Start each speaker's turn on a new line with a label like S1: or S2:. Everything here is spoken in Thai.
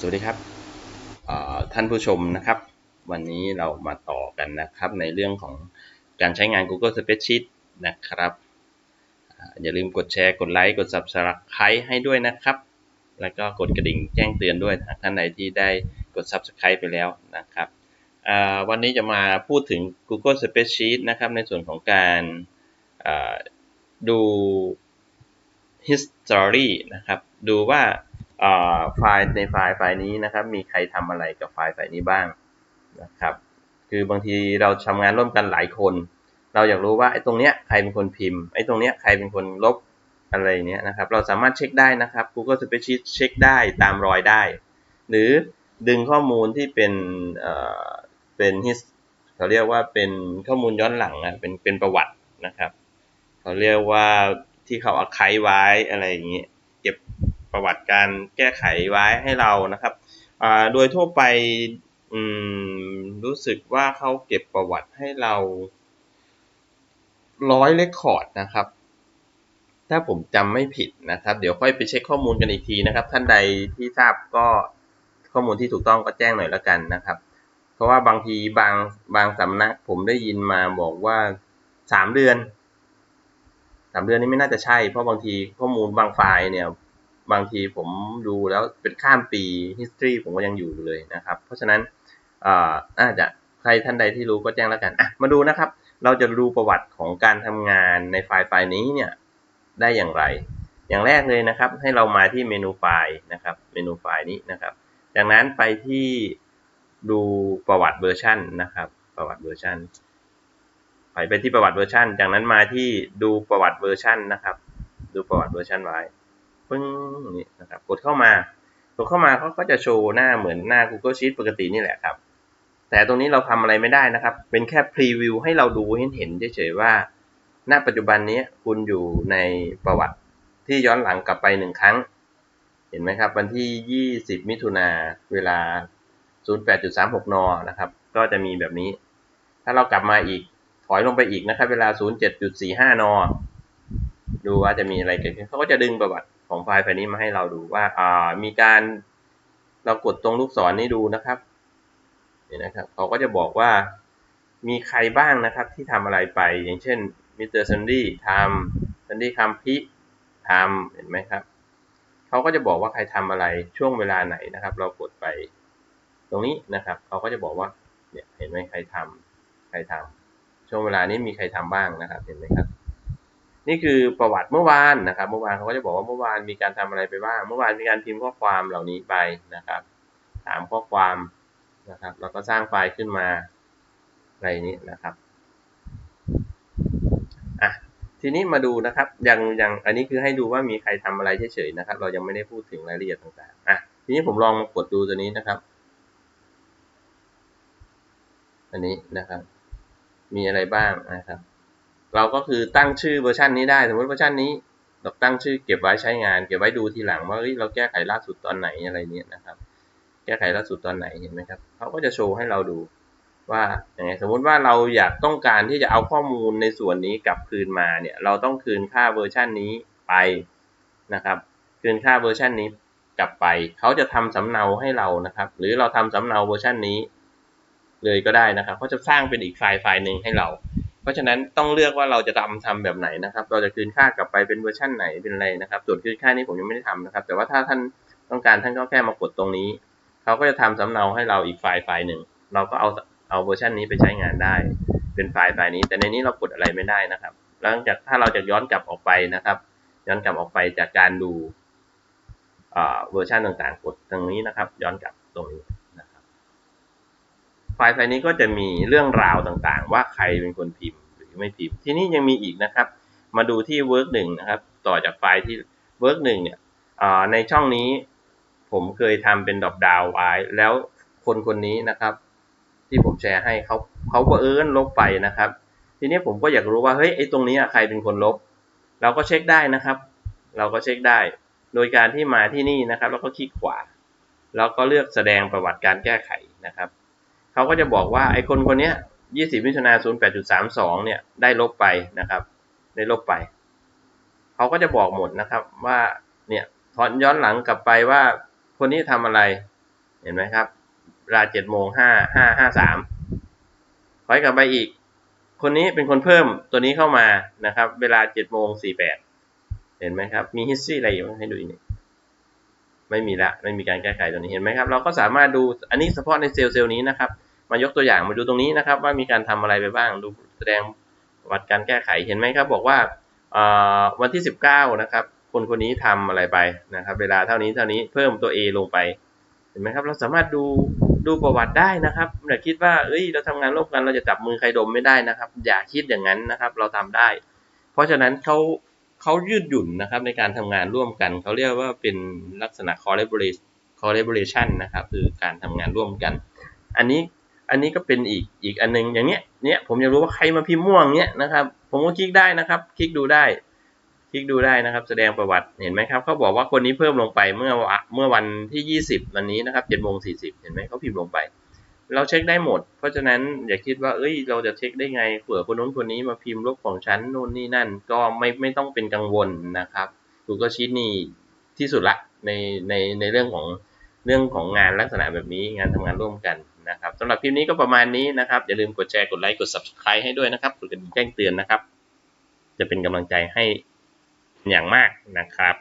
S1: สวัสดีครับท่านผู้ชมนะครับ วันนี้เรามาต่อกันนะครับ ในเรื่องของการใช้งาน Google Spreadsheet นะครับอย่าลืมกดแชร์กดไลค์กด Subscribe ให้ด้วยนะครับ แล้วก็กดกระดิ่งแจ้งเตือนด้วยหากท่านใดที่ได้กด Subscribe ไปแล้วนะครับวันนี้จะมาพูดถึง Google Spreadsheet นะครับในส่วนของการดู history นะครับ ดูว่า ไฟล์ในไฟล์ไฟล์นี้นะครับ มีใครทำอะไรกับไฟล์ไฟล์นี้บ้างนะครับ คือบางทีเราทำงานร่วมกันหลายคน เราอยากรู้ว่าไอ้ตรงเนี้ยใครเป็นคนพิมพ์ไอ้ตรงเนี้ยใครเป็นคนลบอะไรเนี้ยนะครับ เราสามารถเช็คได้นะครับ Google Spreadsheet เช็คได้ตามรอยได้ หรือดึงข้อมูลที่เป็นเอ่อเป็น his เขาเรียกว่าเป็นข้อมูลย้อนหลังอะเป็นเป็นประวัตินะครับ เขาเรียกว่าที่เขาอาคายไว้อะไรอย่างนี้ยเก็บ ประวัติการแก้ไขไว้ให้เรานะครับโดยทั่วไปรู้สึกว่าเขาเก็บประวัติให้เราร้อยเรคคอร์ดนะครับ ถ้าผมจำไม่ผิดนะครับ เดี๋ยวค่อยไปเช็คข้อมูลกันอีกทีนะครับ ท่านใดที่ทราบก็ข้อมูลที่ถูกต้องก็แจ้งหน่อยแล้วกันนะครับ เพราะว่าบางทีบางบางสำนักผมได้ยินมาบอกว่าสามเดือนสามเดือนนี้ไม่น่าจะใช่ เพราะบางทีข้อมูลบางไฟล์เนี่ย บางทีผมดูแล้วเป็นข้ามปี history ผมก็ยังอยู่เลยนะครับ เพราะฉะนั้นอาน่าจะใครท่านใดที่รู้ก็แจ้งแล้วกันอะมาดูนะครับ เราจะดูประวัติของการทำงานในไฟล์ไฟล์นี้เนี่ยได้อย่างไร อย่างแรกเลยนะครับ ให้เรามาที่เมนูไฟล์นะครับ เมนูไฟล์นี้นะครับ จากนั้นไปที่ดูประวัติเวอร์ชันนะครับ ประวัติเวอร์ชันไปไปที่ประวัติเวอร์ชันจากนั้นมาที่ดูประวัติเวอร์ชันนะครับ ดูประวัติเวอร์ชันไว้ ปึ้งนี้นะครับกดเข้ามากดเข้ามาเขาก็จะโชว์หน้าเหมือนหน้า Google Sheet ปกตินี่แหละครับ แต่ตรงนี้เราทำอะไรไม่ได้นะครับ เป็นแค่พรีวิวให้เราดูให้เห็นเฉยๆว่า ณปัจจุบันนี้คุณอยู่ในประวัติที่ย้อนหลังกลับไปหนึ่งครั้ง เห็นไหมครับ วันที่ 20 มิถุนาเวลา 08.36 น นะครับ ก็จะมีแบบนี้ ถ้าเรากลับมาอีกถอยลงไปอีกนะครับ เวลา 07.45 น ดูว่าจะมีอะไรเกิดขึ้นเขาก็จะดึงประวัติ ของไฟล์ไฟล์นี้มาให้เราดูว่าอ่ามีการเรากดตรงลูกศรนี้ดูนะครับเห็นนะครับเขาก็จะบอกว่ามีใครบ้างนะครับที่ทำอะไรไปอย่างเช่นมิสเตอร์ซันดี้ทำซันดี้คัมพิทำเห็นไหมครับเขาก็จะบอกว่าใครทำอะไรช่วงเวลาไหนนะครับ เรากดไปตรงนี้นะครับเขาก็จะบอกว่าเนี่ยเห็นไหมใครทำใครทำช่วงเวลานี้มีใครทำบ้างนะครับ เห็นไหมครับ นี่คือประวัติเมื่อวานนะครับ เมื่อวานเขาก็จะบอกว่าเมื่อวานมีการทำอะไรไปบ้าง เมื่อวานมีการพิมพ์ข้อความเหล่านี้ไปนะครับ ถามข้อความนะครับ แล้วก็สร้างไฟล์ขึ้นมาอะไรนี้นะครับอะทีนี้มาดูนะครับยังยังอันนี้คือให้ดูว่ามีใครทำอะไรเฉยๆนะครับ เรายังไม่ได้พูดถึงรายละเอียดต่างๆอะทีนี้ผมลองมากดดูตัวนี้นะครับ อันนี้นะครับ มีอะไรบ้างนะครับ เราก็คือตั้งชื่อเวอร์ชันนี้ได้ สมมติเวอร์ชันนี้เราตั้งชื่อเก็บไว้ใช้งาน เก็บไว้ดูทีหลังว่าเราแก้ไขล่าสุดตอนไหนอะไรเนี้ยนะครับ แก้ไขล่าสุดตอนไหนเห็นไหมครับเขาก็จะโชว์ให้เราดูว่าอย่างไงสมมติว่าเราอยากต้องการที่จะเอาข้อมูลในส่วนนี้กลับคืนมาเนี่ย เราต้องคืนค่าเวอร์ชันนี้ไปนะครับ คืนค่าเวอร์ชันนี้กลับไป เขาจะทำสำเนาให้เรานะครับ หรือเราทำสำเนาเวอร์ชันนี้ เลยก็ได้นะครับเขาจะสร้างเป็นอีกไฟล์ไฟล์หนึ่งให้เรา ราะฉะนั้นต้องเลือกว่าเราจะทำทำแบบไหนนะครับ เราจะคืนค่ากลับไปเป็นเวอร์ชันไหนเป็นอะไรนะครับ ส่วนคืนค่านี้ผมยังไม่ได้ทำนะครับ แต่ว่าถ้าท่านต้องการท่านก็แค่มากดตรงนี้ เขาก็จะทำสำเนาให้เราอีกไฟล์ไฟล์หนึ่ง เราก็เอาเอาเวอร์ชันนี้ไปใช้งานได้ เป็นไฟล์ไฟล์นี้ แต่ในนี้เรากดอะไรไม่ได้นะครับ หลังจากถ้าเราจะย้อนกลับออกไปนะครับ ย้อนกลับออกไปจากการดูเวอร์ชันต่างๆ กดตรงนี้นะครับ ย้อนกลับตรงนี้ ไฟล์ไฟล์นี้ก็จะมีเรื่องราวต่างๆ ว่าใครเป็นคนพิมพ์หรือไม่พิมพ์ ที่นี้ยังมีอีกนะครับ มาดูที่ work หนึ่งนะครับ ต่อจากไฟล์ที่ work หนึ่งเนี่ยในช่องนี้ผมเคยทำเป็นดอปดาวไว้ แล้วคนคนนี้นะครับ ที่ผมแชร์ให้เขาเขาก็เอิญลบไปนะครับ ทีนี้ผมก็อยากรู้ว่าเฮ้ยไอ้ตรงนี้ใครเป็นคนลบ เราก็เช็คได้นะครับ เราก็เช็คได้ โดยการที่มาที่นี่นะครับ แล้วก็คลิกขวา แล้วก็เลือกแสดงประวัติการแก้ไขนะครับ เขาก็จะบอกว่าไอ้คนคนนี้20มิถุนา08.32เนี่ยได้ลบไปนะครับ ได้ลบไป เขาก็จะบอกหมดนะครับว่าเนี่ยถอนย้อนหลังกลับไปว่าคนนี้ทำอะไร เห็นไหมครับเวลาเจ็ดโมงห้าห้าห้าสามคอยกลับไปอีก คนนี้เป็นคนเพิ่มตัวนี้เข้ามานะครับ เวลาเจ็ดโมงสี่แปดเห็นไหมครับ มี history อะไรอยู่ให้ดูอีกนี่ไม่มีละ ไม่มีการแก้ไขตัวนี้เห็นไหมครับ เราก็สามารถดูอันนี้เฉพาะในเซลล์เซลล์นี้นะครับ มายกตัวอย่างมาดูตรงนี้นะครับ ว่ามีการทำอะไรไปบ้าง ดูแสดงประวัติการแก้ไขเห็นไหมครับ บอกว่าวันที่ 19 นะครับ คนคนนี้ทำอะไรไปนะครับ เวลาเท่านี้เท่านี้เพิ่มตัว A ลงไป เห็นไหมครับ เราสามารถดูดูประวัติได้นะครับอย่าคิดว่าเอ้ยเราทำงานร่วมกันเราจะจับมือใครดมไม่ได้นะครับ อย่าคิดอย่างนั้นนะครับ เราทำได้ เพราะฉะนั้นเขาเขายืดหยุ่นนะครับในการทำงานร่วมกันเขาเรียกว่าเป็นลักษณะ collaboration collaboration นะครับคือการทำงานร่วมกัน อันนี้ อันนี้ก็เป็นอีกอีกอันนึงอย่างเนี้ยเนี้ยผมอยากรู้ว่าใครมาพิมพ์ม่วงเนี้ยนะครับ ผมก็คลิกได้นะครับ คลิกดูได้ คลิกดูได้นะครับ แสดงประวัติเห็นไหมครับเขาบอกว่าคนนี้เพิ่มลงไปเมื่อวะเมื่อวันที่ 20 วันนี้นะครับ7โมง40เห็นไหมเขาพิมพ์ลงไป เราเช็คได้หมด เพราะฉะนั้นอย่าคิดว่าเอ้ย เราจะเช็คได้ไงเผื่อคนนู้นคนนี้มาพิมพ์ลบของฉันนู่นนี่นั่น ก็ไม่ไม่ต้องเป็นกังวลนะครับ Google Sheet นี่ที่สุดละในในในเรื่องของ เรื่องของงานลักษณะแบบนี้งานทำงานร่วมกันนะครับสำหรับคลิปนี้ก็ประมาณนี้นะครับ อย่าลืมกดแชร์กดไลค์กด Subscribe ให้ด้วยนะครับกดกระดิ่งแจ้งเตือนนะครับ จะเป็นกำลังใจให้อย่างมากนะครับ